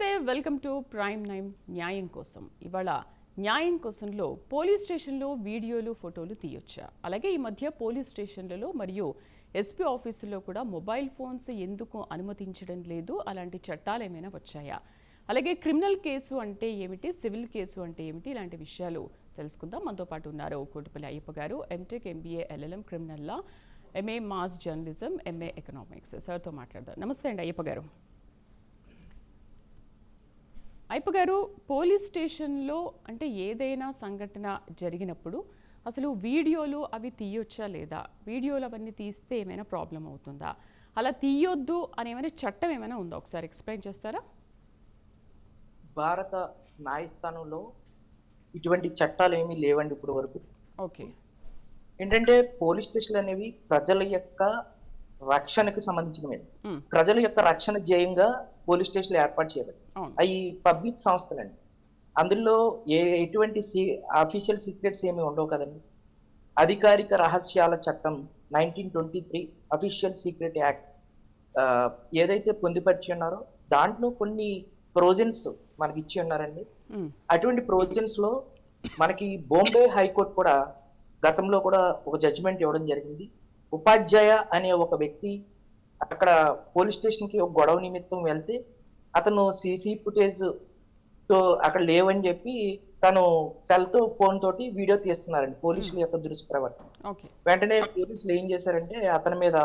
నమస్తే welcome to prime నైమ్ న్యాయం కోసం. ఇవాళ న్యాయం కోసంలో పోలీస్ స్టేషన్లో వీడియోలు ఫోటోలు తీయొచ్చా? అలాగే ఈ మధ్య పోలీస్ స్టేషన్లలో మరియు ఎస్పీ ఆఫీసులో కూడా మొబైల్ ఫోన్స్ ఎందుకు అనుమతించడం లేదు? అలాంటి చట్టాలు ఏమైనా వచ్చాయా? అలాగే క్రిమినల్ కేసు అంటే ఏమిటి? సివిల్ కేసు అంటే ఏమిటి? ఇలాంటి విషయాలు తెలుసుకుందాం. మనతో పాటు ఉన్నారు Kotipalli Ayyappa garu MTech MBA LLM criminal law MA mass journalism MA economics. సార్తో మాట్లాడదాం. నమస్తే అండి అయ్యప్ప గారు. అయ్యప్ప గారు పోలీస్ స్టేషన్లో అంటే ఏదైనా సంఘటన జరిగినప్పుడు అసలు వీడియోలు అవి తీయొచ్చా లేదా? వీడియోలు అవన్నీ తీస్తే ఏమైనా ప్రాబ్లం అవుతుందా? అలా తీయొద్దు అని ఏమైనా చట్టం ఏమైనా ఉందా? ఒకసారి ఎక్స్ప్లెయిన్ చేస్తారా? భారత న్యాయస్థానంలో ఇటువంటి చట్టాలు ఏమీ లేవండి ఇప్పుడు వరకు. ఓకే. ఏంటంటే పోలీస్ స్టేషన్లు అనేవి ప్రజల యొక్క రక్షణకు సంబంధించినవి. ప్రజల యొక్క రక్షణ ధ్యేయంగా పోలీస్ స్టేషన్లు ఏర్పాటు చేయబడి అవి పబ్లిక్ సంస్థలండి. అందులో ఏ ఎటువంటి అఫీషియల్ సీక్రెట్స్ ఏమి ఉండవు కదండి. అధికారిక రహస్యాల చట్టం nineteen twenty three official secret act ఏదైతే పొందుపరిచి ఉన్నారో దాంట్లో కొన్ని ప్రొవిజన్స్ మనకి ఇచ్చి ఉన్నారండి. అటువంటి ప్రొవిజన్స్లో మనకి బాంబే హైకోర్టు కూడా గతంలో కూడా ఒక జడ్జిమెంట్ ఇవ్వడం జరిగింది. ఉపాధ్యాయ అనే ఒక వ్యక్తి అక్కడ పోలీస్ స్టేషన్కి ఒక గొడవ నిమిత్తం వెళ్తే అతను సీసీ ఫుటేజ్తో అక్కడ లేవని చెప్పి తను సెల్తో ఫోన్ తోటి వీడియో తీస్తున్నారండి పోలీసుల యొక్క దుష్ప్రవర్తన వెంటనే పోలీసులు ఏం చేశారంటే అతని మీద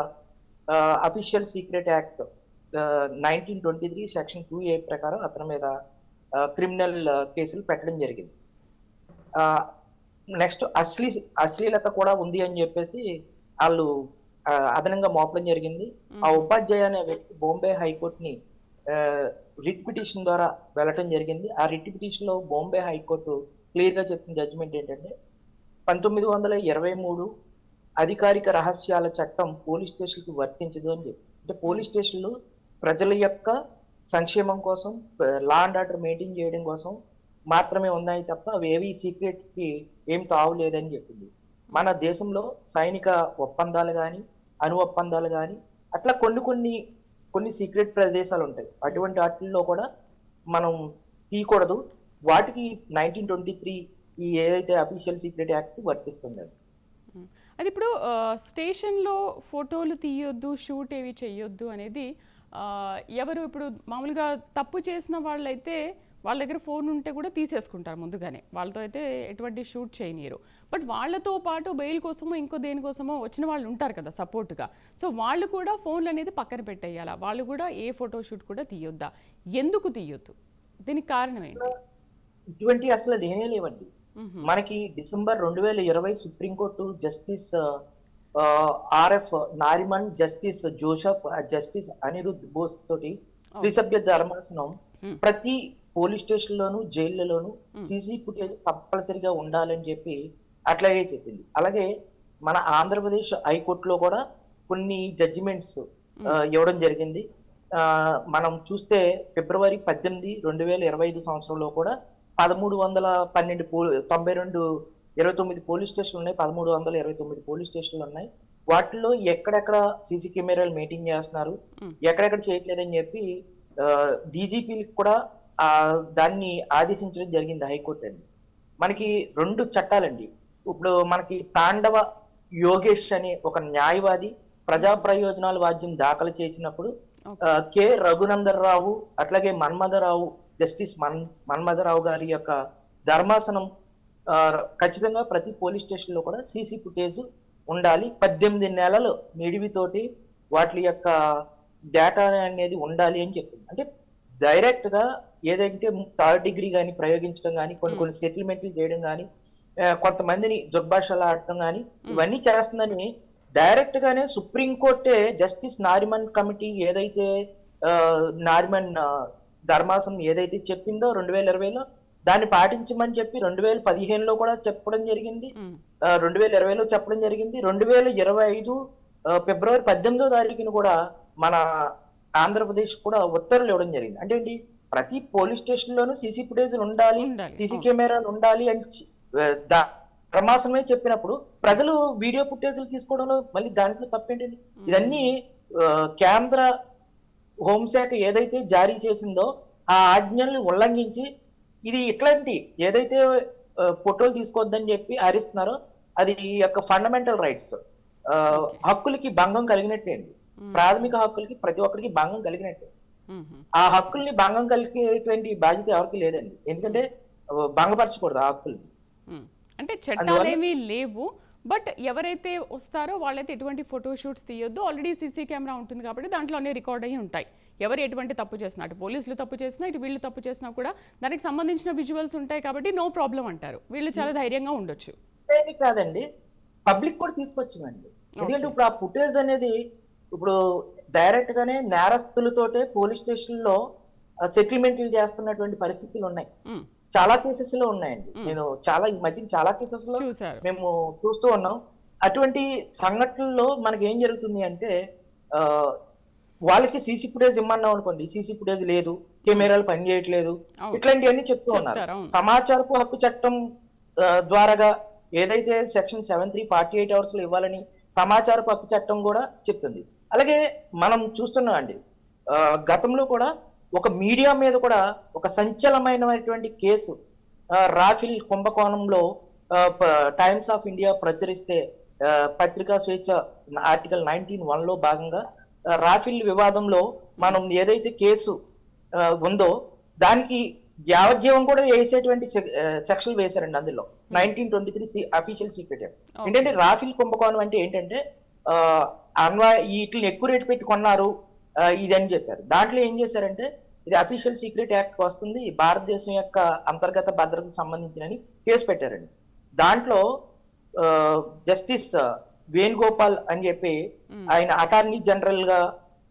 official secret act nineteen twenty three section two A ప్రకారం అతని మీద క్రిమినల్ కేసులు పెట్టడం జరిగింది. నెక్స్ట్ అశ్లీ అశ్లీలత కూడా ఉంది అని చెప్పేసి వాళ్ళు అదనంగా మోపడం జరిగింది. ఆ ఉపాధ్యాయ అనే వ్యక్తి బాంబే హైకోర్టుని రిట్ పిటిషన్ ద్వారా వెళ్ళటం జరిగింది. ఆ రిట్ పిటిషన్లో బాంబే హైకోర్టు క్లియర్గా చెప్పిన జడ్జిమెంట్ ఏంటంటే పంతొమ్మిది వందల ఇరవై మూడు అధికారిక రహస్యాల చట్టం పోలీస్ స్టేషన్కి వర్తించదు అని చెప్పి. అంటే పోలీస్ స్టేషన్లు ప్రజల యొక్క సంక్షేమం కోసం లా అండ్ ఆర్డర్ మెయింటైన్ చేయడం కోసం మాత్రమే ఉన్నాయి తప్ప అవి ఏవి సీక్రెట్కి ఏం తావులేదని చెప్పింది. మన దేశంలో సైనిక ఒప్పందాలు కానీ అణు ఒప్పందాలు కానీ అట్లా కొన్ని కొన్ని కొన్ని సీక్రెట్ ప్రదేశాలు ఉంటాయి. అటువంటి వాటిల్లో కూడా మనం తీయకూడదు. వాటికి నైన్టీన్ ట్వంటీ త్రీ ఈ ఏదైతే అఫీషియల్ సీక్రెట్ యాక్ట్ వర్తిస్తుంది అది. ఇప్పుడు స్టేషన్లో ఫోటోలు తీయొద్దు షూట్ ఏవి చెయ్యొద్దు అనేది ఎవరు ఇప్పుడు మామూలుగా తప్పు చేసిన వాళ్ళైతే వాళ్ళ దగ్గర ఫోన్ ఉంటే కూడా తీసేసుకుంటారు ముందుగానే. వాళ్ళతో అయితే ఎటువంటి షూట్ చేయనీయరు. బట్ వాళ్ళతో పాటు బెయిల్ కోసమో ఇంకో దేనికోసమో వచ్చిన వాళ్ళు ఉంటారు కదా సపోర్ట్గా. సో వాళ్ళు కూడా ఫోన్లు అనేది పక్కన పెట్టేయాలా? వాళ్ళు కూడా ఏ ఫోటో షూట్ కూడా తీయొద్దా? ఎందుకు తీయొద్దు? దీనికి కారణం ఏంటి? ఇటువంటి అసలు లేనే లేవండి. మనకి డిసెంబర్ రెండు వేల ఇరవై supreme court justice RF Nariman justice Joseph justice Anirudh Bose తోటి త్రిసభ్య ధర్మాసనం ప్రతి పోలీస్ స్టేషన్ లోను జైళ్ళలోను సీసీ ఫుటేజ్ తప్పనిసరిగా ఉండాలని చెప్పి అట్లాగే చెప్పింది. అలాగే మన ఆంధ్రప్రదేశ్ హైకోర్టులో కూడా కొన్ని జడ్జిమెంట్స్ ఇవ్వడం జరిగింది. ఆ, మనం చూస్తే ఫిబ్రవరి పద్దెనిమిది రెండు వేల ఇరవై ఐదు సంవత్సరంలో కూడా పదమూడు వందల పన్నెండు పో తొంభై రెండు ఇరవై తొమ్మిది పోలీస్ స్టేషన్లు ఉన్నాయి. పదమూడు వందల ఇరవై తొమ్మిది పోలీస్ స్టేషన్లు ఉన్నాయి. వాటిలో ఎక్కడెక్కడ సీసీ కెమెరాలు మెయింటైన్ చేస్తున్నారు. ఎక్కడెక్కడ చేయట్లేదని చెప్పి డీజీపీలకు కూడా దాన్ని ఆదేశించడం జరిగింది హైకోర్టు అండి మనకి రెండు చట్టాలండి. ఇప్పుడు మనకి తాండవ యోగేష్ అనే ఒక న్యాయవాది ప్రజా ప్రయోజనాల వాద్యం దాఖలు చేసినప్పుడు ఆ, కె. రఘునందర్ రావు అట్లాగే మన్మథరావు జస్టిస్ మన్ మన్మథరావు గారి యొక్క ధర్మాసనం ఆ, ఖచ్చితంగా ప్రతి పోలీస్ స్టేషన్లో కూడా సీసీ ఫుటేజ్ ఉండాలి. పద్దెనిమిది నెలలు నిడివితోటి వాటి యొక్క డేటా అనేది ఉండాలి అని చెప్పింది. అంటే డైరెక్ట్ గా ఏదైతే థర్డ్ డిగ్రీ కానీ ప్రయోగించడం కానీ కొన్ని కొన్ని సెటిల్మెంట్లు చేయడం కానీ కొంతమందిని దుర్భాషలు ఆడటం కానీ ఇవన్నీ చేస్తుందని డైరెక్ట్ గానే సుప్రీం కోర్టే జస్టిస్ నారిమన్ కమిటీ ఏదైతే నారిమన్ ధర్మాసనం ఏదైతే చెప్పిందో రెండు వేల ఇరవైలో దాన్ని పాటించమని చెప్పి రెండు వేల పదిహేనులో కూడా చెప్పడం జరిగింది. రెండు వేల ఇరవైలో చెప్పడం జరిగింది. రెండు వేల ఇరవై ఐదు ఫిబ్రవరి పద్దెనిమిదో తారీఖున కూడా మన ఆంధ్రప్రదేశ్ కూడా ఉత్తర్వులు ఇవ్వడం జరిగింది. అంటే ఏంటి? ప్రతి పోలీస్ స్టేషన్ లోనూ సీసీ ఫుటేజ్ ఉండాలి సీసీ. కెమెరాలు ఉండాలి అని ధర్మాసనమే చెప్పినప్పుడు ప్రజలు వీడియో ఫుటేజ్లు తీసుకోవడంలో మళ్ళీ దాంట్లో తప్పేంటండి? ఇదన్నీ కేంద్ర హోంశాఖ ఏదైతే జారీ చేసిందో ఆ ఆజ్ఞల్ని ఉల్లంఘించి ఇది ఇట్లాంటి ఏదైతే ఫోటోలు తీసుకోవద్దని చెప్పి హరిస్తున్నారో అది యొక్క ఫండమెంటల్ రైట్స్. హక్కులకి భంగం కలిగినట్టే అండి ప్రాథమిక హక్కులకి ప్రతి ఒక్కరికి భంగం కలిగినట్టే. ఆ హక్కుల్ని భంగం కలిగేటువంటి బాధ్యత ఎవరికి లేదండి. ఎందుకంటే భంగపరచకూడదు ఆ హక్కుల్ని. అంటే చట్టాలేమీ లేవు బట్ ఎవరైతే వస్తారో వాళ్ళైతే ఎటువంటి ఫోటో షూట్స్ తీయొద్దు. ఆల్రెడీ సీసీ కెమెరా ఉంటుంది కాబట్టి దాంట్లో అన్ని రికార్డ్ అయ్యి ఉంటాయి. ఎవరు ఎటువంటి తప్పు చేసినా అటు పోలీసులు తప్పు చేసినా ఇటు వీళ్ళు తప్పు చేసినా కూడా దానికి సంబంధించిన విజువల్స్ ఉంటాయి కాబట్టి నో ప్రాబ్లం అంటారు. వీళ్ళు చాలా ధైర్యంగా ఉండొచ్చు. కాదండి. పబ్లిక్ కూడా తీసుకొచ్చామండి ఎందుకంటే ఇప్పుడు ఆ ఫుటేజ్ అనేది ఇప్పుడు డైరెక్ట్ గానే నేరస్తులతోటే పోలీస్ స్టేషన్లో సెటిల్మెంట్లు చేస్తున్నటువంటి పరిస్థితులు ఉన్నాయి. చాలా కేసెస్లో ఉన్నాయండి. నేను చాలా ఈ మధ్య చాలా కేసెస్లో మేము చూస్తూ ఉన్నాం. అటువంటి సంఘటనల్లో మనకి ఏం జరుగుతుంది అంటే వాళ్ళకి సీసీ ఫుటేజ్ ఇమ్మన్నాం అనుకోండి. సీసీ ఫుటేజ్ లేదు. కెమెరాలు పనిచేయట్లేదు. ఇట్లాంటివన్నీ చెప్తూ ఉన్నారు. సమాచారపు హక్కు చట్టం ద్వారాగా ఏదైతే section seven three forty eight అవర్స్లో ఇవ్వాలని సమాచారపు హక్కు చట్టం కూడా చెప్తుంది. అలాగే మనం చూస్తున్నాం అండి గతంలో కూడా ఒక మీడియా మీద కూడా ఒక సంచలనమైనటువంటి కేసు రాఫిల్ కుంభకోణంలో టైమ్స్ ఆఫ్ ఇండియా ప్రచురిస్తే పత్రికా స్వేచ్ఛ ఆర్టికల్ నైన్టీన్ వన్లో భాగంగా రాఫిల్ వివాదంలో మనం ఏదైతే కేసు ఉందో దానికి యావజ్జీవం కూడా వేసేటువంటి సెక్షన్ వేశారండి అందులో. Nineteen twenty three official secret. ఏంటంటే రాఫిల్ కుంభకోణం అంటే ఏంటంటే అన్వా వీటిని ఎక్కువ రేటు పెట్టి కొన్నారు ఇదని చెప్పారు. దాంట్లో ఏం చేశారంటే ఇది అఫీషియల్ సీక్రెట్ యాక్ట్ వస్తుంది భారతదేశం యొక్క అంతర్గత భద్రతకు సంబంధించినని కేసు పెట్టారండి. దాంట్లో జస్టిస్ వేణుగోపాల్ అని చెప్పి ఆయన అటార్నీ జనరల్గా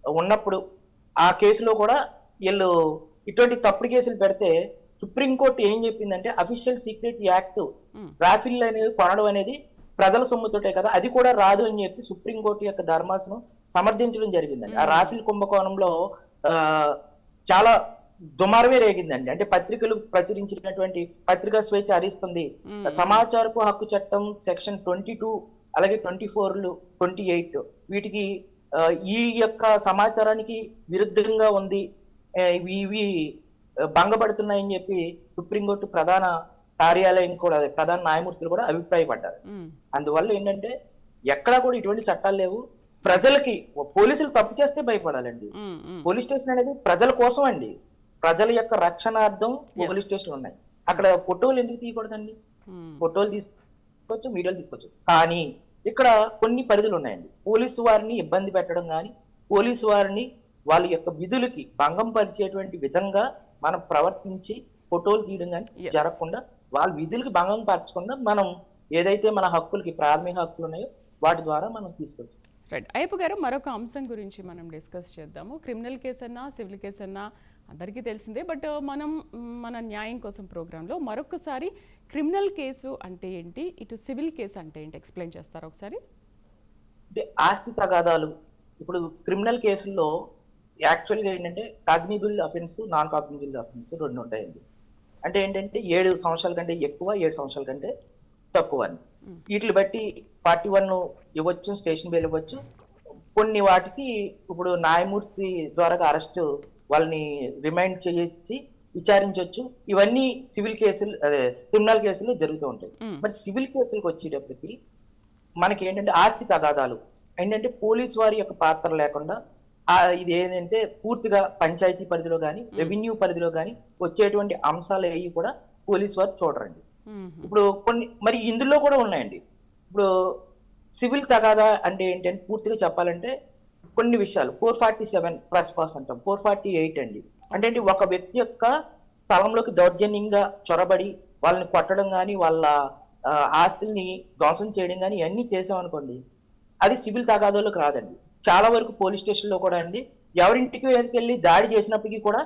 ఉన్నప్పుడు ఆ కేసులో కూడా వీళ్ళు ఇటువంటి తప్పుడు కేసులు పెడితే సుప్రీంకోర్టు ఏం చెప్పిందంటే అఫీషియల్ సీక్రెట్ యాక్ట్. రాఫిల్ అనేది కొనడం అనేది ప్రజల సొమ్ముతోటే కదా అది కూడా రాదు అని చెప్పి సుప్రీంకోర్టు యొక్క ధర్మాసనం సమర్థించడం జరిగిందండి. ఆ రాఫిల్ కుంభకోణంలో ఆ, చాలా దుమారమే రేగిందండి. అంటే పత్రికలు ప్రచురించినటువంటి పత్రికా స్వేచ్ఛ హరిస్తుంది. సమాచారపు హక్కు చట్టం సెక్షన్ ట్వంటీ టూ అలాగే ట్వంటీ ఫోర్లు ట్వంటీ ఎయిట్ వీటికి ఈ యొక్క సమాచారానికి విరుద్ధంగా ఉంది. ఇవి భంగపడుతున్నాయని చెప్పి సుప్రీంకోర్టు ప్రధాన కార్యాలయం కూడా ప్రధాన న్యాయమూర్తులు కూడా అభిప్రాయపడ్డారు. అందువల్ల ఏంటంటే ఎక్కడా కూడా ఇటువంటి చట్టాలు లేవు. ప్రజలకి పోలీసులు తప్పు చేస్తే భయపడాలండి. పోలీస్ స్టేషన్ అనేది ప్రజల కోసం అండి ప్రజల యొక్క రక్షణార్థం పోలీస్ స్టేషన్ ఉన్నాయి. అక్కడ ఫోటోలు ఎందుకు తీయకూడదండి. ఫోటోలు తీసుకోవచ్చు వీడియోలు తీసుకోవచ్చు కానీ ఇక్కడ కొన్ని పరిధులు ఉన్నాయండి. పోలీసు వారిని ఇబ్బంది పెట్టడం కానీ పోలీసు వారిని వాళ్ళ యొక్క విధులకి భంగం పరిచేటువంటి విధంగా మనం ప్రవర్తించి ఫోటోలు తీయడం కానీ. జరగకుండా వాళ్ళ విధులకి భంగం పరచకుండా మనం ఏదైతే మన హక్కులకి ప్రాథమిక హక్కులు ఉన్నాయో వాటి ద్వారా మనం తీసుకోవచ్చు రైట్. అయ్యప్ప గారు మరొక అంశం గురించి మనం డిస్కస్ చేద్దాము. క్రిమినల్ కేసు అన్నా సివిల్ కేసు అన్నా అందరికీ తెలిసిందే. బట్ మనం మన న్యాయం కోసం ప్రోగ్రాంలో మరొకసారి క్రిమినల్ కేసు అంటే ఏంటి? ఇటు సివిల్ కేసు అంటే ఏంటి? ఎక్స్ప్లెయిన్ చేస్తారా ఒకసారి? ఆస్తి తగాదాలు. ఇప్పుడు క్రిమినల్ కేసుల్లో యాక్చువల్గా ఏంటంటే cognizable offence non cognizable offence రెండు ఉంటాయండి అంటే ఏంటంటే ఏడు సంవత్సరాల కంటే ఎక్కువ ఏడు సంవత్సరాల కంటే తక్కువ అని. వీటిని బట్టి ఫార్టీ వన్ ఇవ్వచ్చు స్టేషన్ బెయిల్ ఇవ్వచ్చు. కొన్ని వాటికి ఇప్పుడు న్యాయమూర్తి ద్వారా అరెస్ట్ వాళ్ళని రిమైండ్ చేసి విచారించవచ్చు ఇవన్నీ సివిల్ కేసులు అదే క్రిమినల్ కేసులు జరుగుతూ ఉంటాయి. మరి సివిల్ కేసులకు వచ్చేటప్పటికి మనకి ఏంటంటే ఆస్తి తగాదాలు. ఏంటంటే పోలీస్ వారి యొక్క పాత్ర లేకుండా ఇది ఏంటంటే పూర్తిగా పంచాయతీ పరిధిలో కానీ రెవెన్యూ పరిధిలో కానీ వచ్చేటువంటి అంశాలు ఏవి కూడా పోలీస్ వారు చూడరండి. ఇప్పుడు కొన్ని మరి ఇందులో కూడా ఉన్నాయండి. ఇప్పుడు సివిల్ తగాదా అంటే ఏంటంటే పూర్తిగా చెప్పాలంటే కొన్ని విషయాలు. Four forty seven plus pass అంటాం. ఫోర్ ఫార్టీ ఎయిట్ అండి. అంటే ఏంటి ఒక వ్యక్తి యొక్క స్థలంలోకి దౌర్జన్యంగా చొరబడి వాళ్ళని కొట్టడం కానీ వాళ్ళ ఆస్తుల్ని ధ్వంసం చేయడం కానీ ఇవన్నీ చేసామనుకోండి అది సివిల్ తగాదాలోకి రాదండి. చాలా వరకు పోలీస్ స్టేషన్లో కూడా అండి. ఎవరింటికి వెళ్ళి దాడి చేసినప్పటికీ కూడా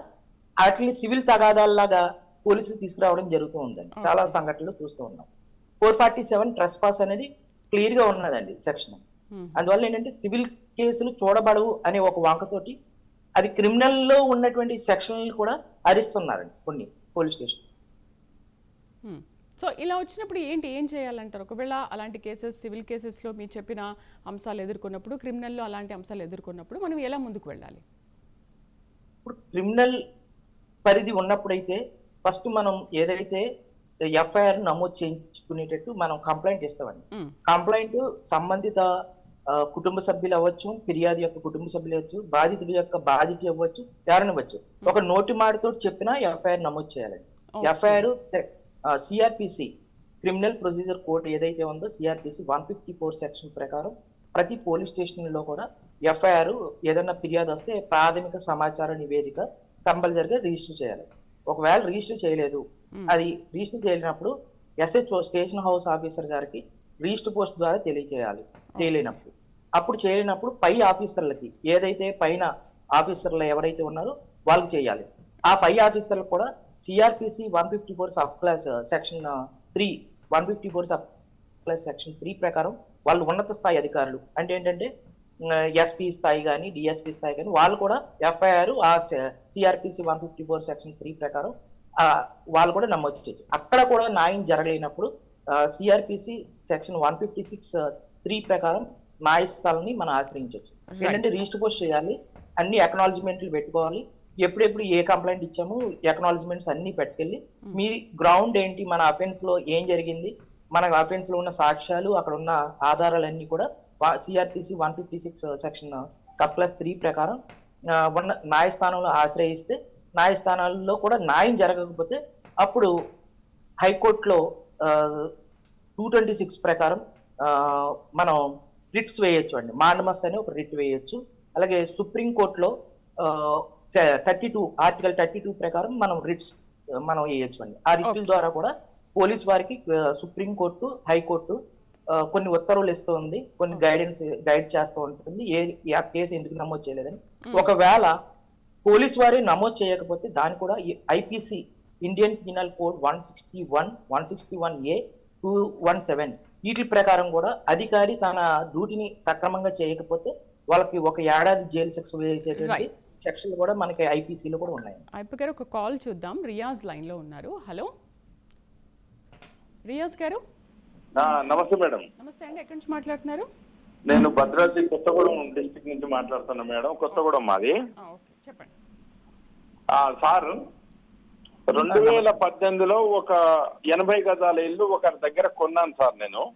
వాటిని సివిల్ తగాదాల్లాగా పోలీసులు తీసుకురావడం జరుగుతూ ఉందండి. చాలా సంఘటనలు చూస్తూ ఉన్నాం. Four forty seven trespass అనేది క్లియర్గా ఉన్నదండి సెక్షన్. అందువల్ల ఏంటంటే సివిల్ కేసులు చూడబడవు అనే ఒక వంకతోటి అది క్రిమినల్లో ఉన్నటువంటి సెక్షన్లు కూడా హరిస్తున్నారండి కొన్ని పోలీస్ స్టేషన్. సో ఇలా వచ్చినప్పుడు ఏంటి ఏం చేయాలంటారు? ఒకవేళ అలాంటి కేసెస్ సివిల్ కేసెస్లో మీరు చెప్పిన అంశాలు ఎదుర్కొన్నప్పుడు క్రిమినల్లో అలాంటి అంశాలు ఎదుర్కొన్నప్పుడు మనం ఎలా ముందుకు వెళ్ళాలి? ఇప్పుడు క్రిమినల్ పరిధి ఉన్నప్పుడైతే ఫస్ట్ మనం ఏదైతే ఎఫ్ఐఆర్ నమోదు చేయించుకునేటట్టు మనం కంప్లైంట్ ఇస్తామండి. కంప్లైంట్ సంబంధిత కుటుంబ సభ్యులు అవ్వచ్చు ఫిర్యాదు యొక్క కుటుంబ సభ్యులు అవ్వచ్చు బాధితుడి యొక్క బాధిత అవ్వచ్చు ఎవరైనా అవ్వచ్చు. ఒక నోటి మాటతో చెప్పినా ఎఫ్ఐఆర్ నమోదు చేయాలండి. FIR CrPC criminal procedure code ఏదైతే ఉందో CrPC one fifty four section ప్రకారం ప్రతి పోలీస్ స్టేషన్లో కూడా ఎఫ్ఐఆర్ ఏదైనా ఫిర్యాదు వస్తే ప్రాథమిక సమాచార నివేదిక కంపల్సరిగా రిజిస్టర్ చేయాలి. ఒకవేళ రిజిస్టర్ చేయలేదు మ్మ్. అది రిజిస్టర్ చేయలేనప్పుడు ఎస్హెచ్ఓ స్టేషన్ హౌస్ ఆఫీసర్ గారికి రిజిస్టర్ పోస్ట్ ద్వారా తెలియజేయాలి చేయలేనప్పుడు. అప్పుడు చేయలేనప్పుడు పై ఆఫీసర్లకి ఏదైతే పైన ఆఫీసర్లు ఎవరైతే ఉన్నారో వాళ్ళకి చేయాలి. ఆ పై ఆఫీసర్లు కూడా CrPC one fifty four sub clause section three one fifty four sub clause section three ప్రకారం వాళ్ళు ఉన్నత స్థాయి అధికారులు. అంటే ఏంటంటే ఎస్పీ స్థాయి కానీ డిఎస్పీ స్థాయి కానీ వాళ్ళు కూడా ఎఫ్ఐఆర్ ఆ CrPC one fifty four section three ప్రకారం వాళ్ళు కూడా నమోదు చేయొచ్చు అక్కడ కూడా న్యాయం జరగలేనప్పుడు CrPC section one fifty six three ప్రకారం న్యాయస్థానాన్ని మనం ఆశ్రయించవచ్చు. ఏంటంటే రిజిస్టర్ పోస్ట్ చేయాలి అన్ని అక్నాలజ్మెంట్లు పెట్టుకోవాలి ఎప్పుడెప్పుడు ఏ కంప్లైంట్ ఇచ్చామో అక్నాలజ్మెంట్స్ అన్ని పెట్టుకెళ్ళి మీ గ్రౌండ్ ఏంటి మన అఫెన్స్లో ఏం జరిగింది మన అఫెన్స్లో ఉన్న సాక్ష్యాలు అక్కడ ఉన్న ఆధారాలన్నీ కూడా CrPC one fifty six section sub clause three ప్రకారం ఆ, ఉన్న న్యాయస్థానంలో ఆశ్రయిస్తే న్యాయస్థానాల్లో కూడా న్యాయం జరగకపోతే అప్పుడు హైకోర్టులో టూ ట్వంటీ సిక్స్ ప్రకారం ఆ, మనం రిట్స్ వేయొచ్చు అండి. మాండమస్ అని ఒక రిట్ వేయొచ్చు. అలాగే సుప్రీం కోర్టులో thirty two article thirty two ప్రకారం మనం రిట్స్ మనం వేయొచ్చు అండి ఆ రిట్ల. ద్వారా కూడా పోలీస్ వారికి సుప్రీం కోర్టు హైకోర్టు కొన్ని ఉత్తర్వులు ఇస్తుంది కొన్ని గైడెన్స్ గైడ్ చేస్తూ ఉంటుంది. ఏ ఆ కేసు ఎందుకు నమోదు చేయలేదని. ఒకవేళ పోలీస్ వారే నమోదు చేయకపోతే దాని కూడా IPC Indian penal code one sixty one one sixty one A two one seven వీటి ప్రకారం కూడా అధికారి తన డ్యూటీని సక్రమంగా చేయకపోతే వాళ్ళకి ఒక ఏడాది జైలు శిక్ష వేసేటువంటి. సెక్షన్లు కూడా మనకి ఐపీసీలో కూడా ఉన్నాయి. అయిపో గారు ఒక కాల్ చూద్దాం. రియాజ్ లైన్లో ఉన్నారు. హలో. రియాజ్ గారు? ఆ, నమస్తే మేడం. నమస్తే అండి. ఎక్కడి నుంచి మాట్లాడుతున్నారు? నేను భద్రాద్రి కొత్తగూడెం డిస్టిక్ నుంచి మాట్లాడుతున్నా మేడం. కొత్తగూడెం మాది. చెప్పండి. ఆ, సార్ రెండు వేల పద్దెనిమిదిలో ఒక ఎనభై గజాల ఇల్లు ఒకరి దగ్గర కొన్నాను సార్ నేను.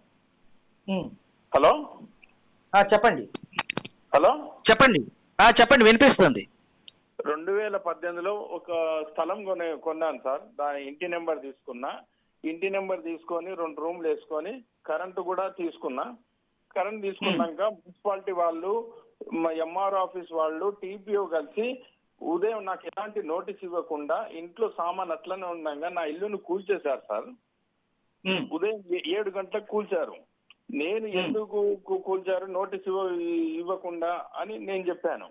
హలో. ఆ, చెప్పండి. హలో. చెప్పండి. ఆ, చెప్పండి. వినిపిస్తుంది. రెండు వేల పద్దెనిమిదిలో ఒక స్థలం కొనే కొన్నాను సార్. దాని ఇంటి నెంబర్ తీసుకున్నా. ఇంటి నెంబర్ తీసుకొని రెండు రూమ్లు వేసుకొని కరెంటు కూడా తీసుకున్నా. కరెంట్ తీసుకున్నాక మున్సిపాలిటీ వాళ్ళు ఎంఆర్ ఆఫీస్ వాళ్ళు టీపీఓ కలిసి ఉదయం నాకు ఎలాంటి నోటీస్ ఇవ్వకుండా ఇంట్లో సామాన్ అట్లనే ఉండగా నా ఇల్లును కూల్చేశారు సార్. ఉమ్. ఉదయం ఏడు గంటలకు కూల్చారు. నేను ఎందుకు కూ- కూల్చారు? నోటీస్ ఇవ్వ ఇవ్వకుండా అని నేను చెప్పాను.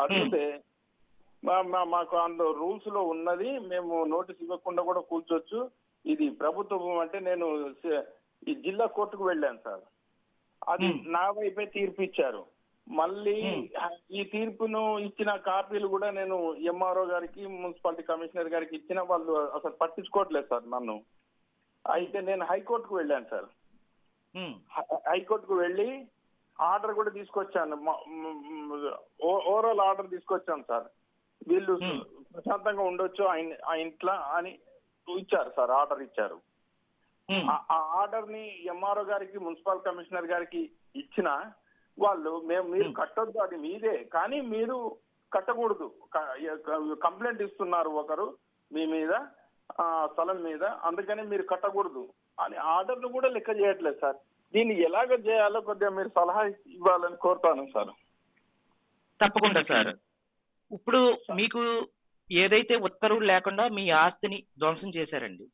అడిగితే మాకు అందులో రూల్స్లో ఉన్నది మేము నోటీస్ ఇవ్వకుండా కూడా కూర్చోవచ్చు ఇది ప్రభుత్వం అంటే నేను ఈ జిల్లా కోర్టుకు వెళ్ళాను సార్. అది. నా వైపే తీర్పు ఇచ్చారు మళ్ళీ ఈ తీర్పును ఇచ్చిన కాపీలు కూడా నేను ఎంఆర్ఓ గారికి మున్సిపాలిటీ కమిషనర్ గారికి ఇచ్చిన వాళ్ళు అసలు పట్టించుకోవట్లేదు సార్ నన్ను. అయితే నేను హైకోర్టుకు వెళ్ళాను సార్. హైకోర్టుకు వెళ్ళి ఆర్డర్ కూడా తీసుకొచ్చాను. ఓవరాల్ ఆర్డర్ తీసుకొచ్చాను సార్. వీళ్ళు. ప్రశాంతంగా ఉండొచ్చు ఆయన ఆ ఇంట్లో అని ఇచ్చారు సార్ ఆర్డర్ ఇచ్చారు. ఆ- ఆర్డర్ని ఎంఆర్ఓ గారికి మున్సిపల్ కమిషనర్ గారికి ఇచ్చిన వాళ్ళు మేము మీరు కట్టొద్దు అది మీదే. కానీ మీరు కట్టకూడదు. కంప్లైంట్ ఇస్తున్నారు ఒకరు మీ మీద ఆ స్థలం మీద. అందుకని మీరు కట్టకూడదు. అని ఆర్డర్ కూడా లెక్క చేయట్లేదు సార్. దీన్ని ఎలాగ చేయాలో కొద్దిగా మీరు సలహా ఇవ్వాలని కోరుతాను సార్. తప్పకుండా సార్. ఇప్పుడు మీకు ఏదైతే ఉత్తర్వులు లేకుండా మీ ఆస్తిని ధ్వంసం చేశారండి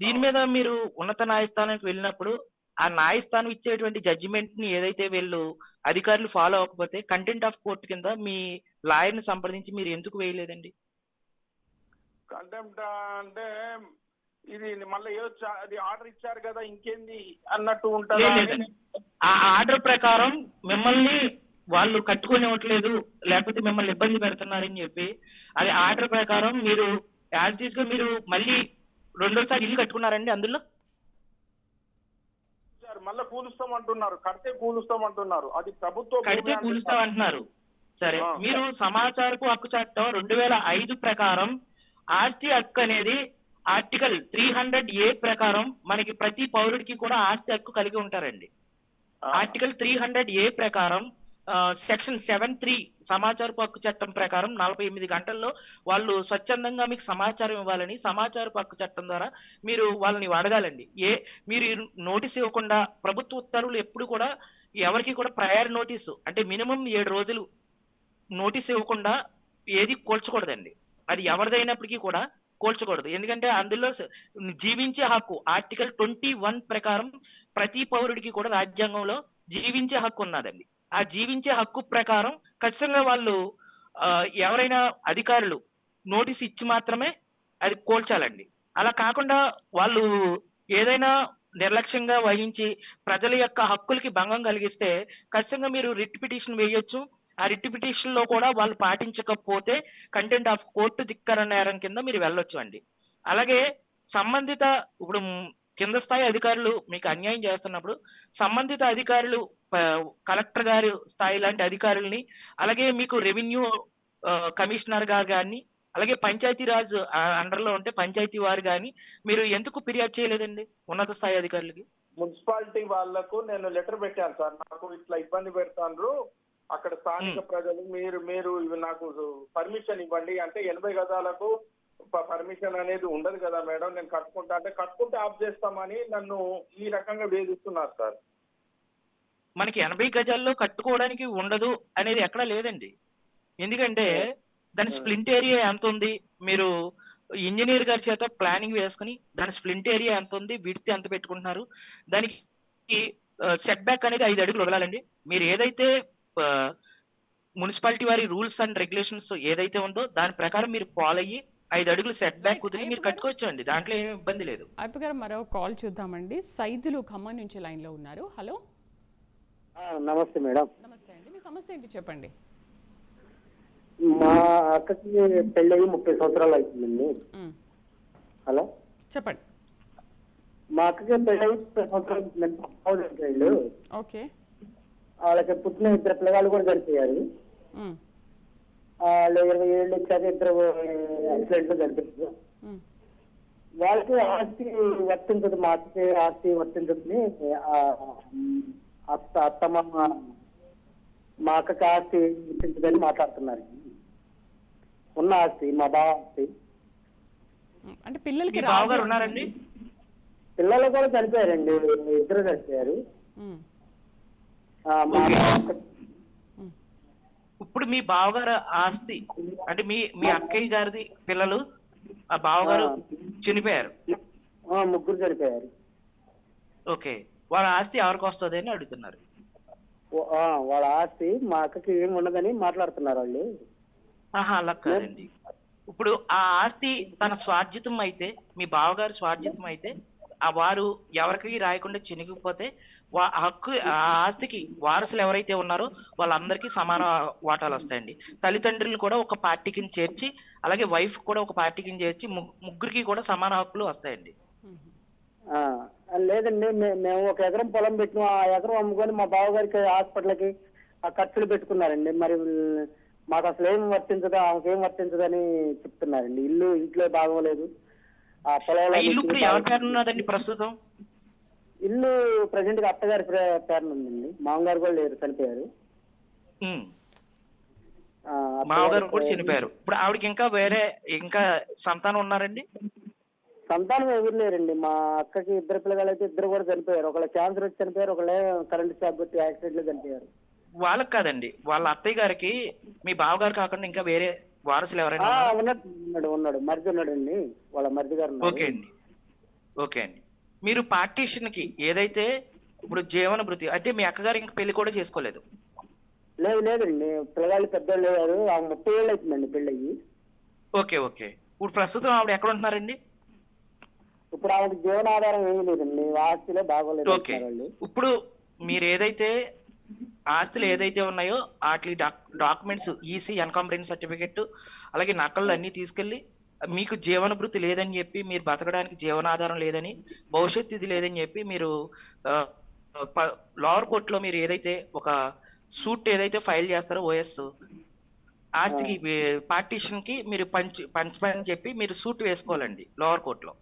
దీని మీద మీరు ఉన్నత న్యాయస్థానానికి వెళ్ళినప్పుడు ఆ న్యాయస్థానం ఇచ్చేటువంటి జడ్జిమెంట్ని ఏదైతే వీళ్ళు అధికారులు ఫాలో అవ్వకపోతే కంటెంట్ ఆఫ్ కోర్టు కింద మీ లాయర్ని సంప్రదించి మీరు ఎందుకు వేయలేదండి? కంటెంప్ట్ అంటే ఇది మళ్ళీ ఏదో అది ఆర్డర్ ఇచ్చారు కదా ఇంకేంది అన్నట్టు ఉంటుందా లేదండి. ఆ ఆర్డర్ ప్రకారం మిమ్మల్ని వాళ్ళు కట్టుకునివ్వట్లేదు లేకపోతే మిమ్మల్ని ఇబ్బంది పెడుతున్నారని చెప్పి అది ఆర్డర్ ప్రకారం మీరు యాజ్గా మీరు మళ్ళీ రెండోసారి ఇల్లు కట్టుకున్నారండి అందులో. మళ్ళీ కూలుస్తాం అంటున్నారు కడితే కూలుస్తాం అంటున్నారు అది ప్రభుత్వం కడితే కూలుస్తాం అంటున్నారు సరే. మీరు సమాచారపు హక్కు చట్టం రెండు వేల ఐదు ప్రకారం ఆస్తి హక్కు అనేది ఆర్టికల్ త్రీ హండ్రెడ్ ఏ ప్రకారం మనకి ప్రతి పౌరుడికి కూడా ఆస్తి హక్కు కలిగి ఉంటారండి ఆర్టికల్ త్రీ హండ్రెడ్ ఏ ప్రకారం సెక్షన్ సెవెన్ త్రీ సమాచారపు హక్కు చట్టం ప్రకారం నలభై ఎనిమిది గంటల్లో వాళ్ళు స్వచ్ఛందంగా మీకు సమాచారం ఇవ్వాలని సమాచారపు హక్కు చట్టం ద్వారా మీరు వాళ్ళని అడగాలండి ఏ మీరు నోటీస్ ఇవ్వకుండా ప్రభుత్వ ఉత్తర్వులు ఎప్పుడు కూడా ఎవరికి కూడా ప్రయర్ నోటీసు అంటే మినిమం ఏడు రోజులు నోటీస్ ఇవ్వకుండా ఏది కోల్చకూడదండి. అది ఎవరిదైనప్పటికీ కూడా కోల్చకూడదు. ఎందుకంటే అందులో జీవించే హక్కు ఆర్టికల్ ట్వంటీ వన్ ప్రకారం ప్రతి పౌరుడికి కూడా రాజ్యాంగంలో జీవించే హక్కు ఉన్నదండి. ఆ జీవించే హక్కు ప్రకారం ఖచ్చితంగా వాళ్ళు ఎవరైనా అధికారులు నోటీస్ ఇచ్చి మాత్రమే అది కోల్చాలండి. అలా కాకుండా వాళ్ళు ఏదైనా నిర్లక్ష్యంగా వహించి ప్రజల యొక్క హక్కులకి భంగం కలిగిస్తే ఖచ్చితంగా మీరు రిట్ పిటిషన్ వేయొచ్చు. ఆ రిట్ పిటిషన్లో కూడా వాళ్ళు పాటించకపోతే కంటెంట్ ఆఫ్ కోర్టు ధిక్కర నేరం కింద మీరు వెళ్ళొచ్చు అండి. అలాగే సంబంధిత ఇప్పుడు కింద స్థాయి అధికారులు మీకు అన్యాయం చేస్తున్నప్పుడు సంబంధిత అధికారులు కలెక్టర్ గారి స్థాయి లాంటి అధికారుల్ని అలాగే మీకు రెవెన్యూ కమిషనర్ గారు కానీ అలాగే పంచాయతీరాజ్ అండర్లో ఉంటే పంచాయతీ వారు కానీ మీరు ఎందుకు ఫిర్యాదు చేయలేదండి ఉన్నత స్థాయి అధికారులకి? మున్సిపాలిటీ వాళ్ళకు నేను లెటర్ పెట్టాను సార్. నాకు ఇట్లా ఇబ్బంది పెడతాండ్రు. అక్కడ స్థానిక ప్రజలు మీరు మీరు నాకు పర్మిషన్ ఇవ్వండి. అంటే ఎనభై గజాలకు పర్మిషన్ అనేది ఉండదు కదా మేడం. నేను కట్టుకుంటా అంటే కట్టుకుంటే ఆఫ్ చేస్తామని నన్ను ఈ రకంగా వేధిస్తున్నారు సార్. మనకి ఎనభై గజాల్లో కట్టుకోవడానికి ఉండదు అనేది ఎక్కడా లేదండి. ఎందుకంటే దాని స్ప్లింట్ ఏరియా ఎంత ఉంది? మీరు ఇంజనీర్ గారి చేత ప్లానింగ్ వేసుకుని దాని స్ప్లింట్ ఏరియా ఎంత ఉంది? విడితే ఎంత పెట్టుకుంటున్నారు? దానికి సెట్ బ్యాక్ అనేది ఐదు అడుగులు వదలాలండి. మీరు ఏదైతే మున్సిపాలిటీ వారి రూల్స్ అండ్ రెగ్యులేషన్స్ ఏదైతే ఉందో దాని ప్రకారం మీరు ఫాలో అయ్యి ఐదు అడుగులు సెట్ బ్యాక్ కుదిరి మీరు కట్టుకోవచ్చు అండి దాంట్లో ఏమి ఇబ్బంది లేదు. గారు మరో కాల్ చూద్దామండి. సైదులు ఖమ్మం నుంచి లైన్లో ఉన్నారు. హలో? నమస్తే మేడం. నమస్తే అండి. మీ సమస్య ఏంటి చెప్పండి. మా అక్కకి పెళ్ళయి ముప్పై సంవత్సరాలు అవుతుందండి. హలో? చెప్పండి. మా అక్కకి పెళ్ళయి ముప్పై సంవత్సరాలు ఓకే. వాళ్ళకి పుట్టిన ఇద్దరు పిల్లగాళ్ళు కూడా చనిపోయారు మ్, వాళ్ళు ఇరవై ఏళ్ళు వచ్చాక ఇద్దరు యాక్సిడెంట్ చనిపోయారు వాళ్ళకి ఆస్తి వర్తించదు. మా ఆస్తి వర్తించదని ఆ, అత్త అత్తమ్మ మా అక్కకి ఆస్తి వర్తించదని మాట్లాడుతున్నారు. ఉన్న ఆస్తి మా బావ ఆస్తి. అంటే పిల్లలకి మీ రాదు బావగారు ఉన్నారండి? పిల్లలు కూడా చనిపోయారండి ఇద్దరు చనిపోయారు. ఆ, మా ఇప్పుడు మీ బావగారు ఆస్తి అంటే మీ మీ అక్కయ్య గారిది పిల్లలు ఆ బావగారు చనిపోయారు. ఆ, ముగ్గురు చనిపోయారు. ఓకే. వాళ్ళ ఆస్తి ఎవరికి వస్తుంది అని అడుగుతున్నారు. వాళ్ళ ఆస్తి మా అక్కకి ఏమి ఉండదని మాట్లాడుతున్నారు వాళ్ళు. ఆహా అలా కాదండి. ఇప్పుడు ఆ ఆస్తి తన స్వార్జితం అయితే మీ బావగారు స్వార్జితం అయితే ఆ వారు ఎవరికి రాయకుండా చినిగిపోతే హక్కు ఆ ఆస్తికి వారసులు ఎవరైతే ఉన్నారో వాళ్ళందరికీ సమాన వాటాలు వస్తాయండి. తల్లిదండ్రులు కూడా ఒక పార్టీ కింద చేర్చి అలాగే వైఫ్ కూడా ఒక పార్టీ కింద చేర్చి ముగ్గురికి కూడా సమాన హక్కులు వస్తాయండి. లేదండి మేము ఒక ఎకరం పొలం పెట్టిన. ఆ ఎకరం అమ్ముకొని మా బావగారికి హాస్పిటల్కి ఆ ఖర్చులు పెట్టుకున్నారండి. మరి మాకు అసలు ఏం వర్తించదు ఆమెకి ఏం వర్తించదని చెప్తున్నారండి. ఇల్లు ఇంట్లో బాగోలేదు. ఆ ఆ పొలంలో ఇల్లు ఇప్పుడు ఎవరి పేరు ఉన్నదండి ప్రస్తుతం? ఇల్లు ప్రజెంట్గా అత్తగారి పే- పేరున ఉందండి. మామగారు కూడా లేరు చనిపోయారు. ఉమ్. ఆ, అత్తగారి మామగారు కూడా చనిపోయారు. ఇప్పుడు ఆవిడకి ఇంకా వేరే ఇంకా సంతానం ఉన్నారండి? సంతానం ఎవరు లేరండి. మా అక్కకి ఇద్దరు పిల్లలు అయితే ఇద్దరు కూడా చనిపోయారు. ఒకళ్ళు క్యాన్సర్ వచ్చి చనిపోయారు ఒకళ్ళే కరెంట్ షాక్ కొట్టి యాక్సిడెంట్లో చనిపోయారు. వాళ్ళకి కాదండి. వాళ్ళ అత్తయ్య గారికి మీ బావగారు కాకుండా ఇంకా వేరే వారసులు ఎవరైనా? ఉన్నాడు ఉన్నాడు ఉన్నాడు. మరిది ఉన్నాడండి. వాళ్ళ మరిది గారు. ఓకే అండి. ఓకే అండి. మీరు పార్టీషన్కి ఏదైతే ఇప్పుడు జీవన భృతి అంటే మీ అక్కగారు ఇంకా పెళ్ళి కూడా చేసుకోలేదు? లేదు లేదండి. పిల్లగాళ్ళు పెద్దోళ్ళు లేరు. ముప్పై ఏళ్ళు అవుతుందండి పెళ్ళయి ఓకే ఓకే. ఇప్పుడు ప్రస్తుతం ఆవిడ ఎక్కడ ఉంటున్నారండి? ఇప్పుడు ఆమెకు జీవనాధారం ఏమీ లేదండి. ఆస్తిలో బాగోలేదు ఓకే. ఇప్పుడు మీరు ఏదైతే ఆస్తులు ఏదైతే ఉన్నాయో వాటి డాక్యుమెంట్స్ ఈసీ ఎన్కంబరెన్స్ సర్టిఫికెట్ అలాగే నకళ్ళు అన్ని తీసుకెళ్ళి మీకు జీవన భృతి లేదని చెప్పి మీరు బతకడానికి జీవనాధారం లేదని భవిష్యత్తు ఇది లేదని చెప్పి మీరు లోవర్ కోర్టులో మీరు ఏదైతే ఒక సూట్ ఏదైతే ఫైల్ చేస్తారో ఓఎస్ ఆస్తికి పార్టీషన్కి మీరు పంచ్ పంచమని చెప్పి మీరు సూట్ వేసుకోవాలండి లోవర్ కోర్టులో.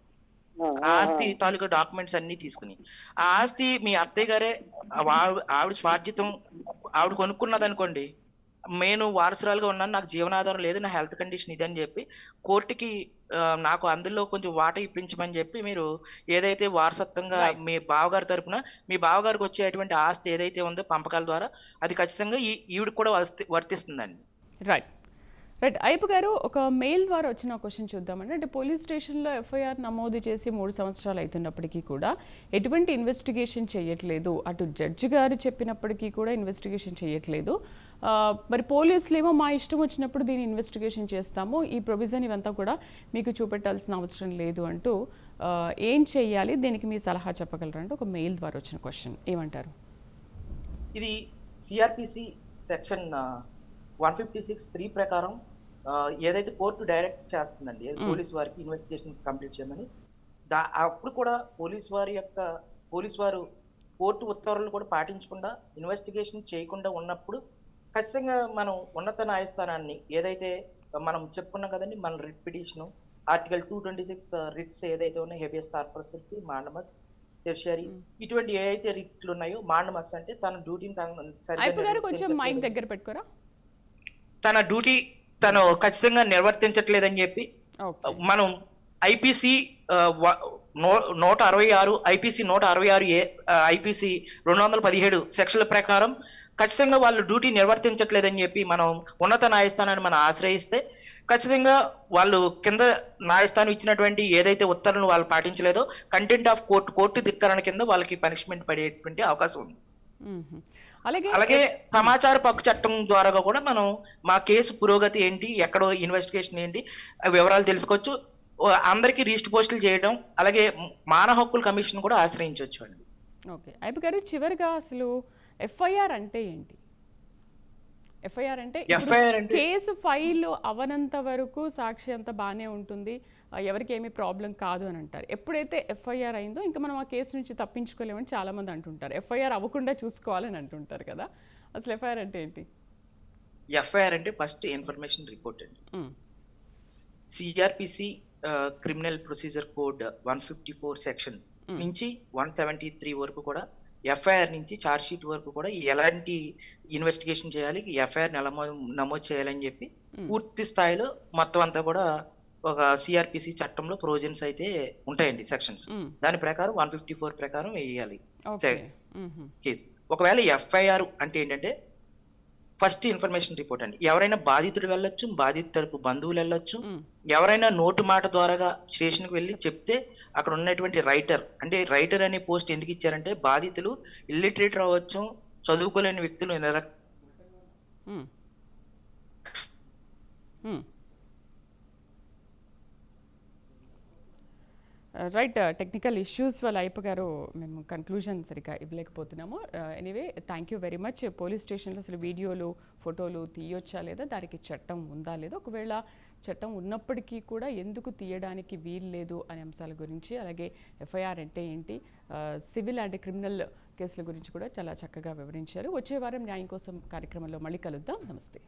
ఆస్తి తాలూకా డాక్యుమెంట్స్ అన్ని తీసుకుని. ఆ ఆస్తి మీ అత్తయ్య గారే ఆవిడ స్వార్జితం ఆవిడ కొనుక్కున్నది అనుకోండి నేను వారసురాలుగా ఉన్నాను నాకు జీవనాధారం లేదు నా హెల్త్ కండిషన్ ఇది అని చెప్పి కోర్టుకి నాకు అందులో కొంచెం వాటా ఇప్పించమని చెప్పి మీరు ఏదైతే వారసత్వంగా. మీ బావగారి తరపున మీ బావగారికి వచ్చేటువంటి ఆస్తి ఏదైతే ఉందో పంపకాల ద్వారా అది ఖచ్చితంగా ఈ ఈవిడ కూడా వర్తి- వర్తిస్తుందండి. రైట్ రైట్ అయ్యప్ప గారు ఒక మెయిల్ ద్వారా వచ్చిన క్వశ్చన్ చూద్దామండి. అంటే పోలీస్ స్టేషన్లో ఎఫ్ఐఆర్ నమోదు చేసి మూడు సంవత్సరాలు అవుతున్నప్పటికీ కూడా ఎటువంటి ఇన్వెస్టిగేషన్ చేయట్లేదు. అటు జడ్జి గారు చెప్పినప్పటికీ కూడా ఇన్వెస్టిగేషన్ చేయట్లేదు. మరి పోలీసులు ఏమో మా ఇష్టం వచ్చినప్పుడు దీన్ని ఇన్వెస్టిగేషన్ చేస్తాము. ఈ ప్రొవిజన్ ఇవంతా కూడా మీకు చూపెట్టాల్సిన అవసరం లేదు అంటూ ఏం చేయాలి? దీనికి మీ సలహా చెప్పగలరా అంటే ఒక మెయిల్ ద్వారా వచ్చిన క్వశ్చన్ ఏమంటారు? ఇది CrPC section one fifty six three ప్రకారం ఏదైతే కోర్టు డైరెక్ట్ చేస్తుందండి పోలీస్ వారికి ఇన్వెస్టిగేషన్ కంప్లీట్ చేయమని దా అప్పుడు కూడా పోలీస్ వారి యొక్క పోలీస్ వారు కోర్టు ఉత్తర్వులు కూడా పాటించకుండా ఇన్వెస్టిగేషన్ చేయకుండా ఉన్నప్పుడు ఖచ్చితంగా మనం ఉన్నత న్యాయస్థానాన్ని ఏదైతే మనం చెప్పుకున్నాం కదండి మన writ petition article two twenty six writs ఏదైతే ఉన్నాయో హెబియస్ కార్పస్ మాండమస్ టెర్షియరీ ఇటువంటి ఏవైతే రిట్లు ఉన్నాయో మాండమస్ అంటే తన డ్యూటీని తను కొంచెం మైక్ నిర్వర్తించట్లేదు. దగ్గర పెట్టుకోరా తన డ్యూటీ తను ఖచ్చితంగా నిర్వర్తించట్లేదని చెప్పి మనం ఐపీసీ నూట అరవై ఆరు ఐపీసీ నూట అరవై ఆరు ఏ ఐపీసీ రెండు వందల పదిహేడు సెక్షన్ల ప్రకారం ఖచ్చితంగా వాళ్ళు డ్యూటీ నిర్వర్తించట్లేదని చెప్పి మనం ఉన్నత న్యాయస్థానాన్ని మనం ఆశ్రయిస్తే ఖచ్చితంగా వాళ్ళు కింద న్యాయస్థానం ఇచ్చినటువంటి ఏదైతే ఉత్తర్వులను వాళ్ళు పాటించలేదో కంటెంట్ ఆఫ్ కోర్టు కోర్టు ధిక్కరణ కింద వాళ్ళకి పనిష్మెంట్ పడేటువంటి అవకాశం ఉంది. అలాగే అలాగే సమాచార హక్కు చట్టం ద్వారా కూడా మనం మా కేసు పురోగతి ఏంటి ఎక్కడో ఇన్వెస్టిగేషన్ ఏంటి వివరాలు తెలుసుకోవచ్చు. అందరికీ రిజిస్టర్ పోస్టులు చేయడం అలాగే మానవ హక్కుల కమిషన్ కూడా ఆశ్రయించవచ్చు అండి. ఓకే. అయిపు గారు చివరిగా అసలు ఎఫ్ఐఆర్ అంటే ఏంటి? ఎఫ్ఐఆర్ అంటే కేసు ఫైల్ అవనంత వరకు సాక్షి అంతా బాగానే ఉంటుంది. ఎవరికి ఏమీ ప్రాబ్లం కాదు అని అంటారు. ఎప్పుడైతే ఎఫ్ఐఆర్ అయిందో ఇంకా మనం ఆ కేసు నుంచి తప్పించుకోలేమని చాలా మంది అంటుంటారు. ఎఫ్ఐఆర్ అవ్వకుండా చూసుకోవాలని అంటుంటారు కదా. అసలు ఎఫ్ఐఆర్ అంటే ఏంటి? ఎఫ్ఐఆర్ అంటే ఫస్ట్ ఇన్ఫర్మేషన్ రిపోర్ట్ అండి. CrPC criminal procedure code one fifty four section నుంచి వన్ సెవెంటీ త్రీ వరకు కూడా ఎఫ్ఐఆర్ నుంచి చార్జ్ షీట్ వరకు కూడా ఎలాంటి ఇన్వెస్టిగేషన్ చేయాలి ఎఫ్ఐఆర్ నమోదు చేయాలని చెప్పి పూర్తి స్థాయిలో మొత్తం అంతా కూడా ఒక సిఆర్పిసి చట్టంలో ప్రొవిజన్స్ అయితే ఉంటాయండి సెక్షన్స్. దాని ప్రకారం వన్ ఫిఫ్టీ ఫోర్ ప్రకారం వేయాలి. కేసు ఒకవేళ ఎఫ్ఐఆర్ అంటే ఏంటంటే ఫస్ట్ ఇన్ఫర్మేషన్ రిపోర్ట్ అండి. ఎవరైనా బాధితుడు వెళ్ళొచ్చు బాధిత తరపు బంధువులు వెళ్ళొచ్చు. ఎవరైనా నోటు మాట ద్వారాగా స్టేషన్కి వెళ్ళి చెప్తే అక్కడ ఉన్నటువంటి రైటర్ అంటే రైటర్ అనే పోస్ట్ ఎందుకు ఇచ్చారంటే బాధితులు ఇల్లిటరేట్ అవ్వచ్చు చదువుకోలేని వ్యక్తులు నిర మ్మ్. మ్మ్. రైట్ టెక్నికల్ ఇష్యూస్ వల్ల అయ్యప్ప గారు మేము కన్క్లూజన్ సరిగ్గా ఇవ్వలేకపోతున్నాము. Anyway thank you very much police స్టేషన్లో అసలు వీడియోలు ఫోటోలు తీయొచ్చా లేదా దానికి చట్టం ఉందా లేదా? ఒకవేళ చట్టం ఉన్నప్పటికీ కూడా ఎందుకు తీయడానికి వీలు లేదు అనే అంశాల గురించి అలాగే ఎఫ్ఐఆర్ అంటే ఏంటి uh, సివిల్ అండ్ క్రిమినల్ కేసుల గురించి కూడా చాలా చక్కగా వివరించారు. వచ్చే వారం న్యాయం కోసం కార్యక్రమంలో మళ్ళీ కలుద్దాం. నమస్తే.